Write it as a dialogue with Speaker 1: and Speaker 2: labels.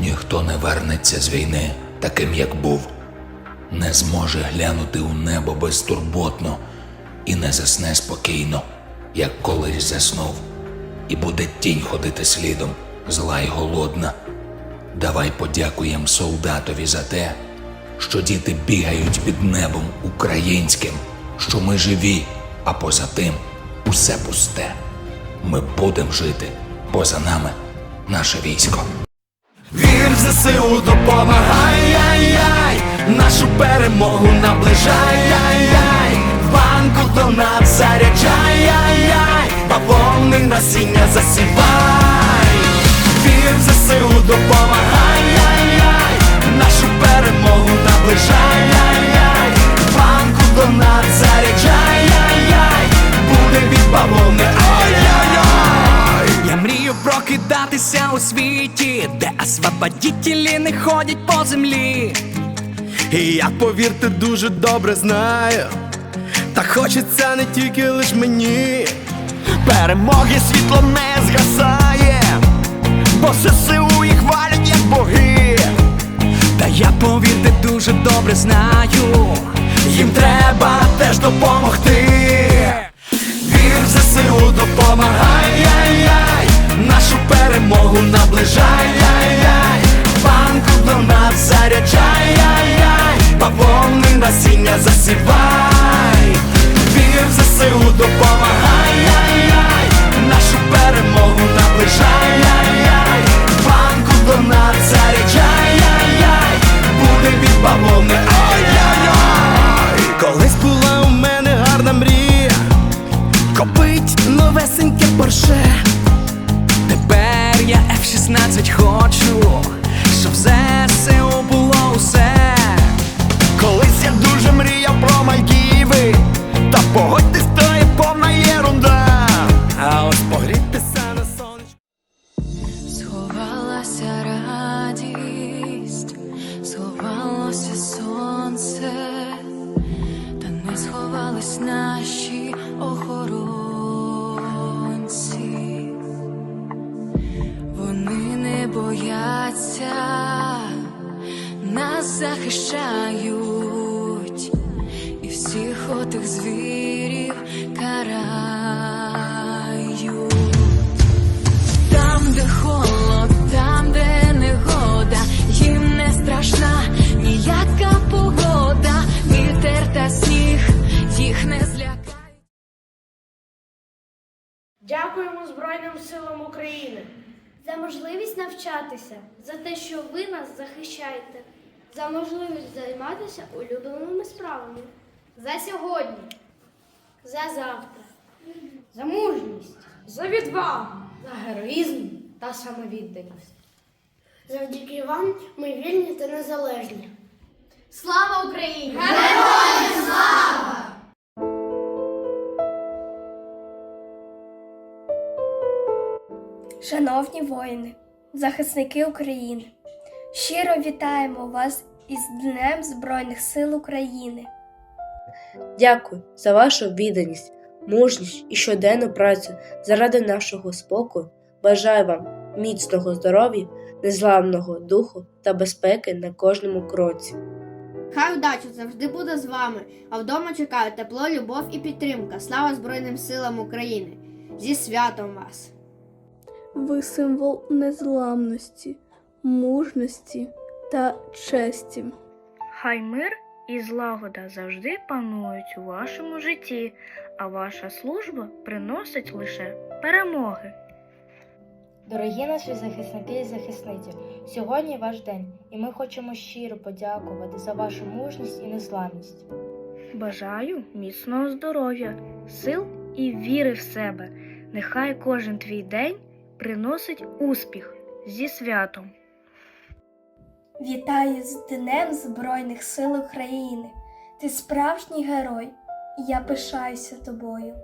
Speaker 1: Ніхто не вернеться з війни таким, як був, не зможе глянути у небо безтурботно і не засне спокійно, як колись заснув, і буде тінь ходити слідом, зла й голодна. Давай подякуєм солдатові за те, що діти бігають під небом українським, що ми живі, а поза тим усе пусте. Ми будемо жити, поза нами наше військо.
Speaker 2: Вір в ЗСУ допомагай, яй-яй, нашу перемогу наближай, яй-яй, в банку донат заряджай, яй-яй, бавовни насіння засівай. Вір в ЗСУ у світі, де освободітелі не ходять по землі. І я, повірте, дуже добре знаю. Та хочеться не тільки лиш мені. Перемоги світло не згасає, бо ССУ їх хвалять як боги. Та я повірте дуже добре знаю, яй-яй, банку донат заряджай, бавовни насіння засівай. Вір в ЗСУ допомагай, нашу перемогу наближай, погодьтесь, то є повна єрунда. А ось погрітися на сонечку.
Speaker 3: Сховалася радість, сховалося сонце, та не сховались наші охоронці. Вони не бояться, нас захищають всіх отих звірів карають. Там, де холод, там, де негода, їм не страшна ніяка погода, вітер та сніг їх не злякають.
Speaker 4: Дякуємо Збройним силам України.
Speaker 5: за можливість навчатися, за те, що ви нас захищаєте, за можливість займатися улюбленими справами. За сьогодні, за завтра, за мужність,
Speaker 4: За відвагу, за героїзм та самовідданість.
Speaker 5: завдяки вам ми вільні та незалежні.
Speaker 4: Слава Україні!
Speaker 6: Шановні воїни, захисники України, щиро вітаємо вас із Днем Збройних сил України.
Speaker 7: Дякую за вашу відданість, мужність і щоденну працю заради нашого спокою. Бажаю вам міцного здоров'я, незламного духу та безпеки на кожному кроці.
Speaker 8: Хай удача завжди буде з вами, а вдома чекають тепло, любов і підтримка. Слава Збройним силам України! Зі святом вас!
Speaker 9: Ви символ незламності, мужності та честі.
Speaker 10: Хай мир і злагода завжди панують у вашому житті, а ваша служба приносить лише перемоги.
Speaker 11: Дорогі наші захисники і захисниці, сьогодні ваш день, і ми хочемо щиро подякувати за вашу мужність і незламність.
Speaker 10: Бажаю міцного здоров'я, сил і віри в себе. Нехай кожен твій день приносить успіх зі святом.
Speaker 6: Вітаю з Днем Збройних сил України. Ти справжній герой, і я пишаюся тобою.